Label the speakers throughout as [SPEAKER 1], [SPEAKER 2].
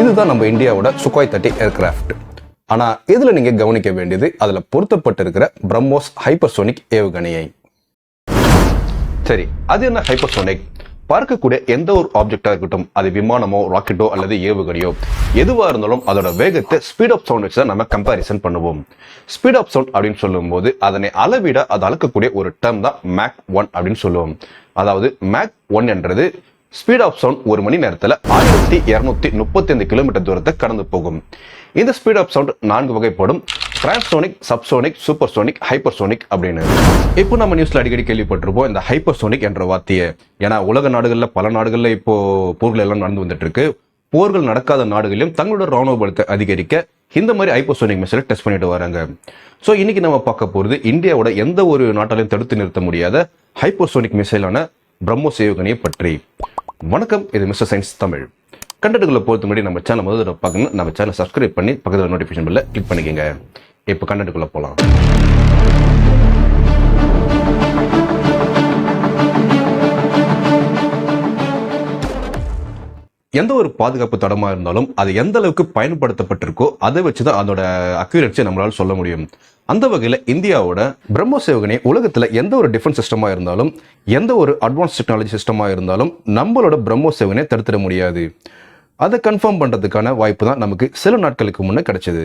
[SPEAKER 1] இதுதான் நம்ம இந்தியாவோட சுகாய் தேர்ட்டி ஏர்கிராஃப்ட் ஆனால் இதில் நீங்கள் கவனிக்க வேண்டியது அதில் பொருத்தப்பட்டிருக்கிற பிரம்மோஸ் ஹைப்பர்சோனிக் ஏவுகணையை. சரி அது என்ன ஹைப்பர்சோனிக் பார்க்கக்கூடிய எந்த ஒரு ஆப்ஜெக்டாக இருக்கட்டும் அது விமானமோ ராக்கெட்டோ அல்லது ஏவுகணையோ எதுவாக இருந்தாலும் அதோட வேகத்தை ஸ்பீட் ஆஃப் சவுண்ட் வச்சு தான் நம்ம கம்பேரிசன் பண்ணுவோம். ஸ்பீட் ஆஃப் சவுண்ட் அப்படின்னு சொல்லும்போது அதனை அளவிட அது அளக்கக்கூடிய ஒரு டேர்ம் தான் மேக் ஒன் அப்படின்னு சொல்லுவோம். அதாவது மேக் ஒன் என்றது ஸ்பீட் ஆஃப் சவுண்ட் ஒரு மணி நேரத்தில் ஆயிரத்தி இரநூத்தி முப்பத்தி ஐந்து கிலோமீட்டர் தூரத்தை கடந்து போகும். இந்த ஸ்பீட் ஆஃப் சவுண்ட் நான்கு வகைப்படும். டிரான்சோனிக் சப்சோனிக் சூப்பர்சோனிக் ஹைப்பர்சோனிக் அப்படின்னு. இப்போ நம்ம நியூஸ்ல அடிக்கடி கேள்விப்பட்டிருப்போம் இந்த ஹைப்பர்சோனிக் என்ற வார்த்தையை. ஏன்னா உலக நாடுகளில் பல நாடுகளில் இப்போ போர்கள் எல்லாம் நடந்து வந்துட்டு இருக்கு போர்கள் நடக்காத நாடுகளிலும் தங்களோட ராணுவ பலத்தை அதிகரிக்க இந்த மாதிரி ஹைப்பர்சோனிக் மிசைலை டெஸ்ட் பண்ணிட்டு வராங்க. ஸோ இன்னைக்கு நம்ம பார்க்க போகிறது இந்தியாவோட எந்த ஒரு நாட்டாலையும் தடுத்து நிறுத்த முடியாத ஹைப்பர்சோனிக் மிசைலான பிரம்மோ சேவகனியை பற்றி. வணக்கம் இது மிஸ்டர் சயின்ஸ் தமிழ். கண்டென்ட்களை பொறுத்த முன்னாடி நம்ம சேனல் முதல்ல பார்க்கணும் நம்ம சேனல் சப்ஸ்கிரைப் பண்ணி பக்கத்தில் நோட்டிஃபிகேஷன் பில்லை கிளிக் பண்ணிக்கோங்க. இப்போ கண்டென்ட்டுக்குள்ளே போகலாம் எந்த ஒரு பாதுகாப்பு தடமா இருந்தாலும் அது எந்த அளவுக்கு பயன்படுத்தப்பட்டிருக்கோ அதை வச்சு தான் அதோட அக்யூரன்ஸை நம்மளால சொல்ல முடியும். அந்த வகையில் இந்தியாவோட பிரம்மோஸ் ஏவுகணை உலகத்தில் எந்த ஒரு டிஃபென்ஸ் சிஸ்டமாக இருந்தாலும் எந்த ஒரு அட்வான்ஸ் டெக்னாலஜி சிஸ்டமாக இருந்தாலும் நம்மளோட பிரம்மோஸ் ஏவுகணை தடுத்துட முடியாது. அதை கன்ஃபார்ம் பண்ணுறதுக்கான வாய்ப்பு தான் நமக்கு சில நாட்களுக்கு முன்னே கிடைச்சது.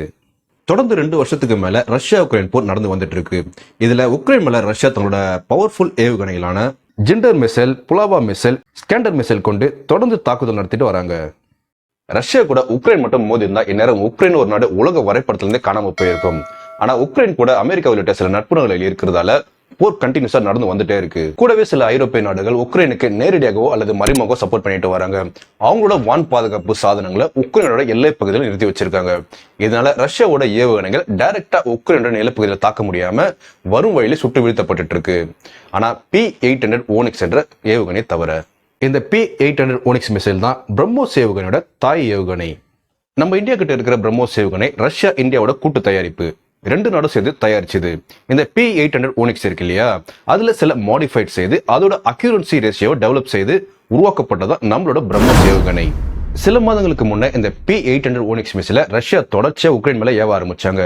[SPEAKER 1] தொடர்ந்து ரெண்டு வருஷத்துக்கு மேலே ரஷ்யா உக்ரைன் போர் நடந்து வந்துட்டு இருக்கு இதில் உக்ரைன் மேலே ரஷ்யா தன்னோட பவர்ஃபுல் ஏவுகணைகளான ginger missile Bulava missile Iskander missile கொண்டு தொடர்ந்து தாக்குதல் நடத்திட்டு வராங்க. ரஷ்யா கூட உக்ரைன் மட்டும் மோதி இருந்தால் இந்நேரம் உக்ரைன் ஒரு நாடு உலக வரைபடத்திலிருந்து காணாமல் போயிருக்கும். ஆனா உக்ரைன் கூட அமெரிக்கா உள்ளிட்ட சில நட்புணர்களில் இருக்கிறதால போர் கண்டினியூஸா நடந்து வந்துட்டே இருக்கு. கூடவே சில ஐரோப்பிய நாடுகள் உக்ரைனுக்கு நேரடியாகவோ அல்லது மறைமுகவோ சப்போர்ட் பண்ணிட்டு வராங்க. அவங்களோட வான் பாதுகாப்பு சாதனங்களை உக்ரைனோட எல்லை பகுதியில் நிறுத்தி வச்சிருக்காங்க. இதனால ரஷ்யாவோட ஏவுகணைகள் டைரக்டா உக்ரைனோட நிலப்பகுதியில் தாக்க முடியாம வரும் வழியில சுட்டு வீழ்த்தப்பட்டு இருக்கு. ஆனா பி எயிட் ஹண்ட்ரட் ஓனிக்ஸ் என்ற ஏவுகணை தவிர இந்த P eight hundred Onyx missile தான் பிரம்மோஸ் ஏவுகணையோட தாய் ஏவுகணை நம்ம இந்தியா கிட்ட இருக்கிற பிரம்மோஸ் ஏவுகணை ரஷ்யா இந்தியாவோட கூட்டு தயாரிப்பு. ரெண்டு நாடும் சேர்ந்து தயாரிச்சது. இந்த பி எயிட் ஹண்ட்ரட் ஓனிக்ஸ் இருக்கு இல்லையா? அதுல சில மாடிஃபைட் செய்து அதோட அக்யூரன்சி ரேஷியோ டெவலப் செய்து உருவாக்கப்பட்டதான் நம்மளோட பிரம்ம சேவகனை. சில மாதங்களுக்கு முன்னே இந்த P eight hundred Onyx missile Russia தொடர்ச்சியா உக்ரைன் மேல ஏவ ஆரம்பிச்சாங்க.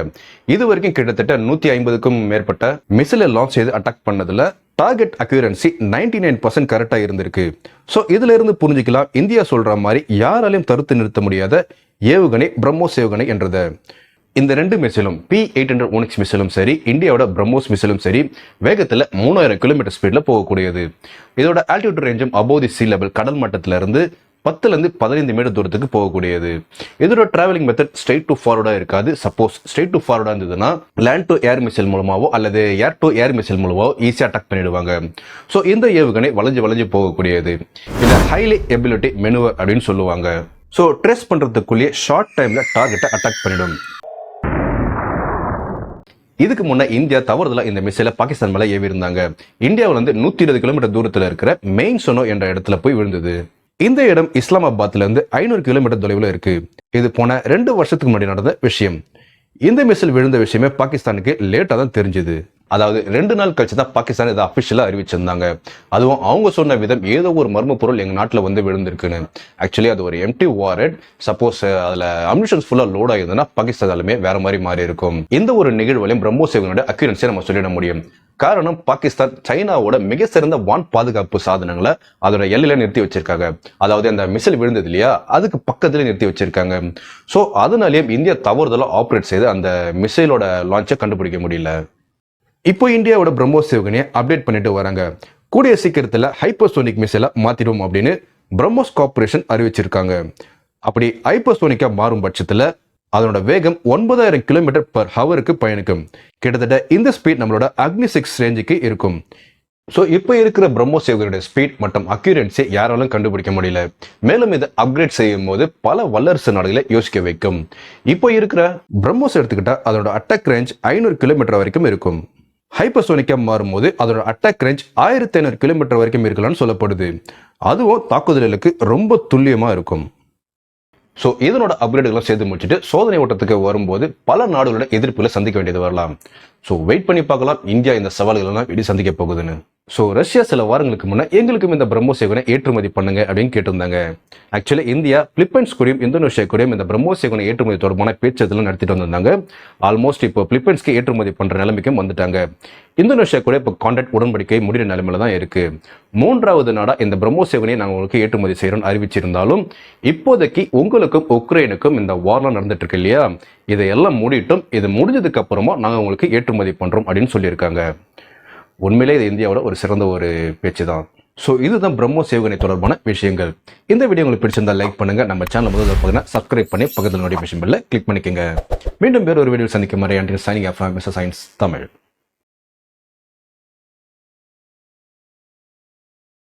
[SPEAKER 1] இது வரைக்கும் கிட்டத்தட்ட நூத்தி ஐம்பதுக்கும் மேற்பட்ட மிசிலை லான்ச் செய்து அட்டாக் பண்ணதுல target accuracy ninety nine percent கரெக்டா இருந்திருக்கு. ஸோ இதுல இருந்து புரிஞ்சுக்கலாம். இந்தியா சொல்ற மாதிரி யாராலையும் தடுத்து நிறுத்த முடியாத ஏவுகணை பிரம்மோஸ் ஏவுகணை என்றதை. இந்த ரெண்டு மிசிலும் பி எயிட் ஹண்ட்ரட் ஓனிக்ஸ் மிசிலும் சரி இந்தியாவோட பிரம்மோஸ் மிசிலும் சரி வேகத்தில் மூணாயிரம் கிலோமீட்டர் ஸ்பீடில் போகக்கூடியது. இதோட ஆல்டிடியூட் ரேஞ்சும் அபோவ் தி சி லெவல் கடல் மட்டத்திலிருந்து பத்துலேருந்து பதினைந்து மீட்டர் தூரத்துக்கு போகக்கூடியது. இதோட டிராவலிங் மெத்தட் ஸ்ட்ரெயிட் டு ஃபார்வர்டாக இருக்காது. சப்போஸ் ஸ்ட்ரெயிட் டு ஃபார்வர்டாக இருந்ததுன்னா லேண்ட் டு ஏர் மிசைல் மூலமாகவோ அல்லது ஏர் டு ஏர் மிசைல் மூலமாகவோ ஈஸியாக அட்டாக் பண்ணிடுவாங்க. ஸோ இந்த ஏவுகணை வளைஞ்சு வளைஞ்சு போகக்கூடியது. இதை ஹைலி எபிலிட்டி மெனுவர் அப்படின்னு சொல்லுவாங்க. ஸோ ட்ரெஸ் பண்ணுறதுக்குள்ளேயே ஷார்ட் டைமில் டார்கெட்டை அட்டாக் பண்ணிடும். இதுக்கு முன்ன இந்தியா தவறுதலா இந்த மிசைல பாகிஸ்தான் மேலே ஏவி இருந்தாங்க இந்தியாவுல நூத்தி இருபது கிலோமீட்டர் தூரத்தில் இருக்கிற மெயின் சொனோ என்ற இடத்துல போய் விழுந்தது. இந்த இடம் இஸ்லாமாபாத்ல இருந்து ஐநூறு கிலோமீட்டர் தொலைவில் இருக்கு. இது போன ரெண்டு வருஷத்துக்கு முன்னாடி நடந்த விஷயம். இந்த மிசைல் விழுந்த விஷயமே பாகிஸ்தானுக்கு லேட்டாக தான் தெரிஞ்சது. அதாவது ரெண்டு நாள் கழிச்சு தான் பாகிஸ்தான் இதை அஃபிஷியலாக அறிவிச்சிருந்தாங்க. அதுவும் அவங்க சொன்ன விதம் ஏதோ ஒரு மர்ம பொருள் எங்கள் நாட்டில் வந்து விழுந்திருக்குன்னு. ஆக்சுவலி அது ஒரு எம்டி வாரட் சப்போஸ் அதில் அம்யூஷன்ஸ் ஃபுல்லாக லோட் ஆகிருந்ததுன்னா பாகிஸ்தான் வேற மாதிரி மாறி இருக்கும் இந்த ஒரு நிகழ்வுலையும் பிரம்மோஸ் அக்யூரன்ஸை நம்ம சொல்லிட முடியும். காரணம் பாகிஸ்தான் சைனாவோட மிக சிறந்த வான் பாதுகாப்பு சாதனங்களை அதோட எல்லையில நிறுத்தி வச்சிருக்காங்க. அதாவது அந்த மிசைல் விழுந்தது இல்லையா? அதுக்கு பக்கத்துல நிறுத்தி வச்சிருக்காங்க. ஸோ அதனாலேயே இந்தியா தவறுதலாக ஆப்ரேட் செய்து அந்த மிசைலோட லான்ச்சை கண்டுபிடிக்க முடியல. இப்போ இந்தியாவோட பிரம்மோஸ் ஏவுகணையை அப்டேட் பண்ணிட்டு வராங்க. கூடிய சீக்கிரத்தில் ஹைப்பர்சோனிக் மிசைலை மாற்றிடுவோம் அப்படின்னு பிரம்மோஸ் கார்பரேஷன் அறிவிச்சிருக்காங்க. அப்படி ஹைப்பர்சோனிக்காக மாறும் பட்சத்தில் அதனோட வேகம் ஒன்பதாயிரம் கிலோமீட்டர் பர் ஹவருக்கு பயணிக்கும். கிட்டத்தட்ட இந்த ஸ்பீட் நம்மளோட அக்னி சிக்ஸ் ரேஞ்சுக்கு இருக்கும். ஸோ இப்போ இருக்கிற பிரம்மோஸ் ஏவுகணையோட ஸ்பீட் மற்றும் அக்யூரன்ஸை யாராலும் கண்டுபிடிக்க முடியல. மேலும் இதை அப்கிரேட் செய்யும் போது பல வல்லரசு நாடுகளை யோசிக்க வைக்கும். இப்போ இருக்கிற பிரம்மோஸ் எடுத்துக்கிட்டால் அதோட அட்டாக் ரேஞ்ச் ஐநூறு கிலோமீட்டர் வரைக்கும் இருக்கும். ஹைப்பர்சோனிக்காக மாறும்போது அதோட அட்டாக் ரேஞ்ச் ஆயிரத்தி ஐநூறு கிலோமீட்டர் வரைக்கும் இருக்கலாம்னு சொல்லப்படுது. அதுவும் தாக்குதலுக்கு ரொம்ப துல்லியமாக இருக்கும். ஸோ இதனோட அப்கிரேடுகளை சேர்த்து முடிச்சுட்டு சோதனை ஓட்டத்துக்கு வரும்போது பல நாடுகளோட எதிர்ப்புகளை சந்திக்க வேண்டியது வரலாம். ஸோ வெயிட் பண்ணி பார்க்கலாம். இந்தியா இந்த சவால்களெல்லாம் எப்படி சந்திக்க போகுதுன்னு. ஸோ ரஷ்யா சில வாரங்களுக்கு முன்னே எங்களுக்கும் இந்த பிரம்மோஸ் ஏற்றுமதி பண்ணுங்க அப்படின்னு கேட்டிருந்தாங்க. ஆக்சுவலி இந்தியா பிலிப்பைன்ஸ் கூடயும் இந்தோனேஷியா கூடயும் இந்த பிரம்மோஸ் ஏற்றுமதி தொடர்பான பேச்சுதெல்லாம் நடத்திட்டு வந்திருந்தாங்க. ஆல்மோஸ்ட் இப்போ பிலிப்பைன்ஸ்க்கு ஏற்றுமதி பண்ணுற நிலைமைக்கும் வந்துட்டாங்க. இந்தோனேஷியா கூட இப்போ கான்ட்ராக்ட் உடன்படிக்கை முடிகிற நிலைமையில தான் இருக்கு. மூன்றாவது நாடா இந்த பிரம்மோஸ் நாங்கள் உங்களுக்கு ஏற்றுமதி செய்கிறோம்னு அறிவிச்சிருந்தாலும் இப்போதைக்கு உங்களுக்கும் உக்ரைனுக்கும் இந்த வார்லாம் நடந்துட்டு இருக்கு இல்லையா? இதையெல்லாம் மூடிட்டும் இது முடிஞ்சதுக்கு அப்புறமா நாங்கள் உங்களுக்கு ஏற்றுமதி பண்ணுறோம் அப்படின்னு சொல்லியிருக்காங்க. உண்மையிலே இது இந்தியாவோட ஒரு சிறந்த ஒரு பேச்சு தான் ஸோ இதுதான் பிரம்மோ சேவகனை தொடர்பான விஷயங்கள். இந்த வீடியோ உங்களுக்கு பிடிச்சிருந்தா லைக் பண்ணுங்க. நம்ம சேனல் முதல்ல பார்த்தீங்கன்னா சப்ஸ்கிரைப் பண்ணி பக்கத்தில் நோட்டிஃபிகேஷன் பெல்ல கிளிக் பண்ணிக்கோங்க. மீண்டும் வேறு ஒரு வீடியோ சந்திக்கும் மாதிரி signing off Mister Science Tamil.